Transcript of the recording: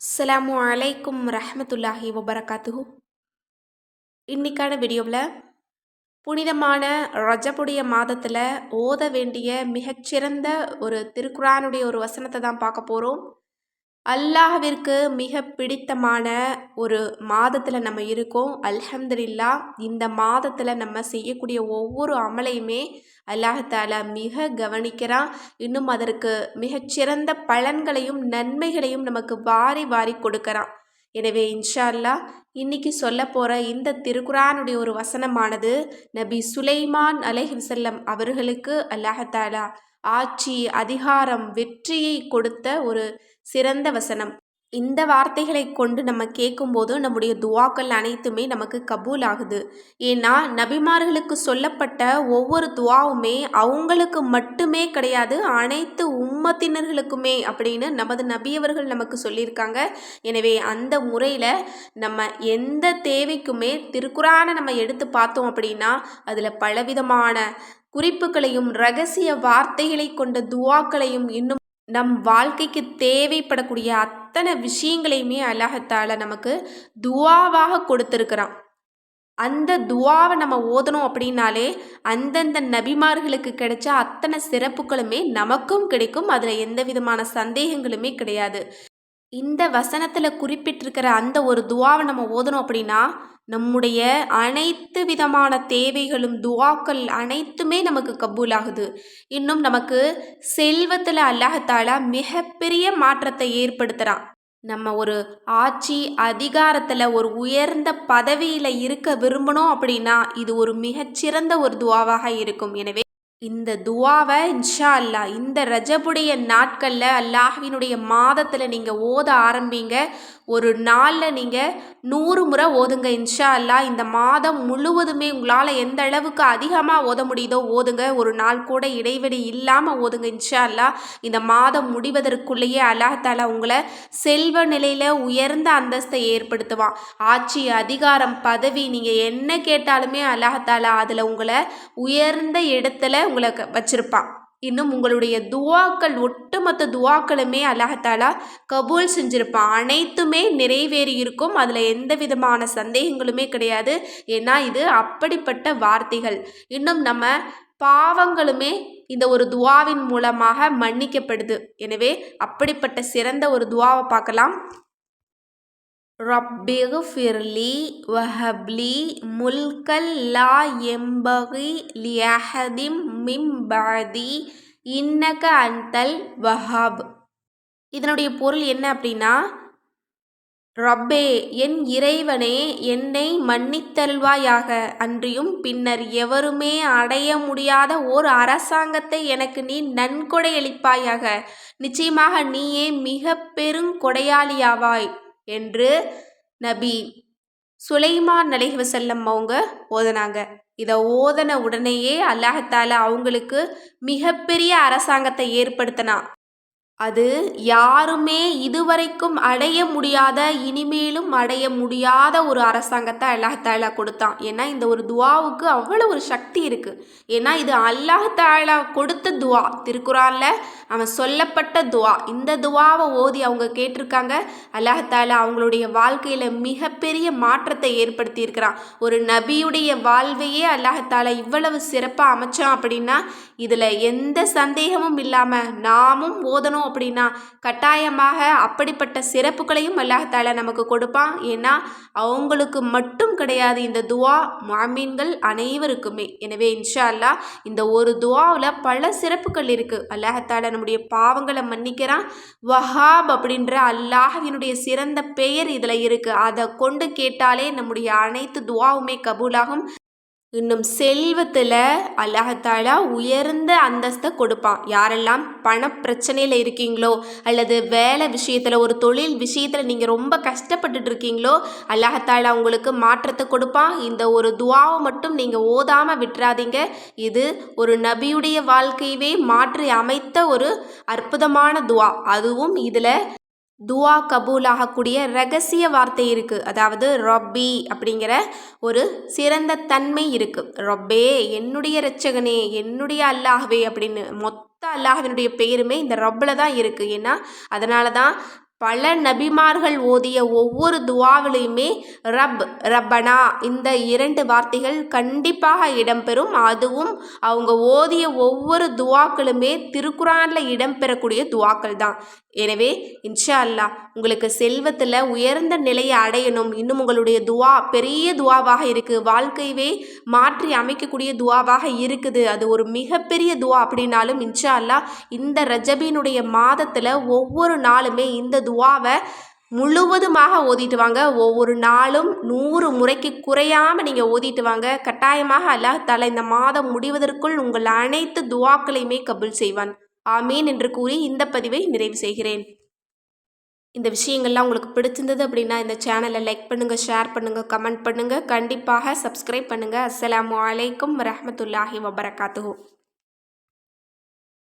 அஸ்லாமு அலைக்கும் ரஹமத்துல்லாஹி வபரகாத்துஹு இன்னைக்கான வீடியோவில் புனிதமான ரஜபுடைய மாதத்தில் ஓத வேண்டிய மிகச்சிறந்த ஒரு திருக்குறானுடைய ஒரு வசனத்தை தான் பார்க்க போகிறோம் அல்லாஹ்விற்கு மிக பிடித்தமான ஒரு மாதத்தில் நம்ம இருக்கோம். அல்ஹம்துலில்லா இந்த மாதத்தில் நம்ம செய்யக்கூடிய ஒவ்வொரு அமலையுமே அல்லாஹால மிக கவனிக்கிறான். இன்னும் அதற்கு மிகச்சிறந்த பலன்களையும் நன்மைகளையும் நமக்கு வாரி வாரி கொடுக்கறான். எனவே இன்ஷா அல்லாஹ் இன்னைக்கு சொல்ல போகிற இந்த திருக்குரானுடைய ஒரு வசனமானது நபி சுலைமான் அலைஹிசல்லம் அவர்களுக்கு அல்லாஹாலா ஆட்சி அதிகாரம் வெற்றியை கொடுத்த ஒரு சிறந்த வசனம். இந்த வார்த்தைகளை கொண்டு நம்ம கேட்கும்போது நம்முடைய துவாக்கள் அனைத்துமே நமக்கு கபூல் ஆகுது ஏன்னா நபிமார்களுக்கு சொல்லப்பட்ட ஒவ்வொரு துவாவுமே அவங்களுக்கு மட்டுமே கிடையாது அனைத்து உம்மத்தினர்களுக்குமே அப்படின்னு நமது நபியவர்கள் நமக்கு சொல்லியிருக்காங்க. எனவே அந்த முறையில் நம்ம எந்த தேவைக்குமே திருக்குறானை நம்ம எடுத்து பார்த்தோம் அப்படின்னா அதில் பலவிதமான குறிப்புகளையும் ரகசிய வார்த்தைகளை கொண்ட துவாக்களையும் இன்னும் நம் வாழ்க்கைக்கு தேவைப்படக்கூடிய அத்தனை விஷயங்களையுமே அல்லாஹத்தால நமக்கு துவாவாக கொடுத்துருக்குறான். அந்த துவாவை நம்ம ஓதணும் அப்படின்னாலே அந்தந்த நபிமார்களுக்கு கிடைச்ச அத்தனை சிறப்புகளுமே நமக்கும் கிடைக்கும். அதில் எந்த விதமான சந்தேகங்களுமே கிடையாது. இந்த வசனத்தில் குறிப்பிட்டிருக்கிற அந்த ஒரு துவாவை நம்ம ஓதணும் அப்படின்னா நம்முடைய அனைத்து விதமான தேவைகளும் துவாக்கள் அனைத்துமே நமக்கு கபூலாகுது. இன்னும் நமக்கு செல்வத்தில் அல்லாஹத்தாலா மிகப்பெரிய மாற்றத்தை ஏற்படுத்துகிறான் நம்ம ஒரு ஆட்சி அதிகாரத்தில் ஒரு உயர்ந்த பதவியில் இருக்க விரும்பணும் அப்படின்னா இது ஒரு மிகச்சிறந்த ஒரு துவாவாக இருக்கும். எனவே இந்த துவாவை இன்ஷா அல்லா இந்த ரஜபுடைய நாட்களில் அல்லாஹ்வினுடைய மாதத்தில் நீங்கள் ஓத ஆரம்பிங்க. ஒரு நாளில் நீங்கள் நூறு முறை ஓதுங்க இன்ஷா அல்லா இந்த மாதம் முழுவதுமே உங்களால் எந்த அளவுக்கு அதிகமாக ஓத முடியுதோ ஓதுங்க. ஒரு நாள் கூட இடைவெளி இல்லாமல் ஓதுங்க இன்ஷா அல்லா இந்த மாதம் முடிவதற்குள்ளேயே அல்லாஹ் தாலா உங்களை செல்வ நிலையில் உயர்ந்த அந்தஸ்தை ஏற்படுத்துவான். ஆட்சி அதிகாரம் பதவி நீங்கள் என்ன கேட்டாலுமே அல்லாஹ் தாலா அதில் உங்களை உயர்ந்த இடத்துல உங்களை வச்சிருப்பான். இன்னும் உங்களுடைய துவாக்கள் ஒட்டுமொத்த துவாக்களுமே அல்லாஹாலா கபூல் செஞ்சிருப்பான். அனைத்துமே நிறைவேறி இருக்கும் அதில் எந்த விதமான சந்தேகங்களுமே கிடையாது. ஏன்னா இது அப்படிப்பட்ட வார்த்தைகள். இன்னும் நம்ம பாவங்களுமே இந்த ஒரு துவாவின் மூலமாக மன்னிக்கப்படுது. எனவே அப்படிப்பட்ட சிறந்த ஒரு துவாவை பார்க்கலாம். ரப்பிஃபிர்லி வஹப்லி முல்கல் லா எம்பகி லியஹதிம் மிம் பாதி இன்னக அந்தல் வஹாப் இதனுடைய பொருள் என்ன அப்படின்னா ரப்பே என் இறைவனே என்னை மன்னித்தல்வாயாக அன்றியும் பின்னர் எவருமே அடைய முடியாத ஓர் அரசாங்கத்தை எனக்கு நீ நன்கொடையளிப்பாயாக நிச்சயமாக நீயே மிக பெருங்கொடையாளியாவாய் என்று நபி சுலைமான் அலைஹி வசல்லம் அவங்க ஓதனாங்க. இதை ஓதன உடனேயே அல்லாஹத்தால அவங்களுக்கு மிகப்பெரிய அரசாங்கத்தை ஏற்படுத்தினா அது யாருமே இதுவரைக்கும் அடைய முடியாத இனிமேலும் அடைய முடியாத ஒரு அரசாங்கத்தை அல்லாஹாலா கொடுத்தான். ஏன்னா இந்த ஒரு துவாவுக்கு அவ்வளோ ஒரு சக்தி இருக்குது ஏன்னா இது அல்லாஹாலா கொடுத்த துவா. திருக்குறானில் அவன் சொல்லப்பட்ட துவா. இந்த துவாவை ஓதி அவங்க கேட்டிருக்காங்க. அல்லாஹாலா அவங்களுடைய வாழ்க்கையில் மிகப்பெரிய மாற்றத்தை ஏற்படுத்தி இருக்கிறான் ஒரு நபியுடைய வாழ்வையே அல்லாஹாலா இவ்வளவு சிறப்பாக அமைச்சான் அப்படின்னா இதில் எந்த சந்தேகமும் இல்லாமல் நாமும் ஓதணும் அப்படின்னா கட்டாயமாக அப்படிப்பட்ட சிறப்புகளையும் அல்லாஹால நமக்கு கொடுப்பான். ஏன்னா அவங்களுக்கு மட்டும் கிடையாது இந்த துவா மாமீன்கள் அனைவருக்குமே. எனவே இன்ஷா அல்லா இந்த ஒரு துவாவில் பல சிறப்புகள் இருக்குது அல்லாஹால நம்முடைய பாவங்களை மன்னிக்கிறான். வஹாப் அப்படின்ற அல்லாஹினுடைய சிறந்த பெயர் இதில் இருக்குது அதை கொண்டு கேட்டாலே நம்முடைய அனைத்து துவாவுமே கபூலாகும். இன்னும் செல்வத்தில் அல்லாஹாலா உயர்ந்த அந்தஸ்தை கொடுப்பான். யாரெல்லாம் பண பிரச்சனையில் இருக்கீங்களோ அல்லது வேலை விஷயத்தில் ஒரு தொழில் விஷயத்தில் நீங்கள் ரொம்ப கஷ்டப்பட்டுட்டு இருக்கீங்களோ அல்லாஹாலா உங்களுக்கு மாற்றத்தை கொடுப்பான். இந்த ஒரு துவாவை மட்டும் நீங்கள் ஓதாமல் விட்டுறாதீங்க. இது ஒரு நபியுடைய வாழ்க்கையவே மாற்றி அமைத்த ஒரு அற்புதமான துவா. அதுவும் இதில் துவா கபூல் ஆகக்கூடிய ரகசிய வார்த்தை இருக்குது அதாவது ரொப்பி அப்படிங்கிற ஒரு சிறந்த தன்மை இருக்குது ரொப்பே என்னுடைய ரச்சகனே என்னுடைய அல்லாஹ்வே அப்படின்னு மொத்த அல்லாஹவினுடைய பெயருமே இந்த ரப்பில் தான் இருக்குது ஏன்னா அதனால தான் பல நபிமார்கள் ஓதிய ஒவ்வொரு துவாவிலையுமே ரப் ரப்பனா இந்த இரண்டு வார்த்தைகள் கண்டிப்பாக இடம்பெறும். அதுவும் அவங்க ஓதிய ஒவ்வொரு துவாக்களுமே திருக்குறானில் இடம்பெறக்கூடிய துவாக்கள் தான். எனவே இன்ஷா அல்லா உங்களுக்கு செல்வத்தில் உயர்ந்த நிலையை அடையணும். இன்னும் உங்களுடைய துவா பெரிய துவாவாக இருக்குது வாழ்க்கையவே மாற்றி அமைக்கக்கூடிய துவாவாக இருக்குது. அது ஒரு மிகப்பெரிய துவா அப்படின்னாலும் இன்ஷா அல்லா இந்த ரஜபினுடைய மாதத்தில் ஒவ்வொரு நாளுமே இந்த துவாவை முழுவதுமாக ஓதிட்டு வாங்க. ஒவ்வொரு நாளும் நூறு முறைக்கு குறையாமல் நீங்கள் ஓதிட்டு வாங்க. கட்டாயமாக அல்லாஹ் தலை இந்த மாதம் முடிவதற்குள் உங்கள் அனைத்து துவாக்களையுமே கபுல் செய்வான். ஆமீன் என்று கூறி இந்த பதிவை நிறைவு செய்கிறேன். இந்த விஷயங்கள்லாம் உங்களுக்கு பிடிச்சிருந்தது அப்படின்னா இந்த சேனலை லைக் பண்ணுங்கள் ஷேர் பண்ணுங்கள் கமெண்ட் பண்ணுங்கள் கண்டிப்பாக சப்ஸ்கிரைப் பண்ணுங்கள் அஸ்ஸலாமு அலைக்கும் வரமத்துல்லாஹி வபரகாத்துஹு.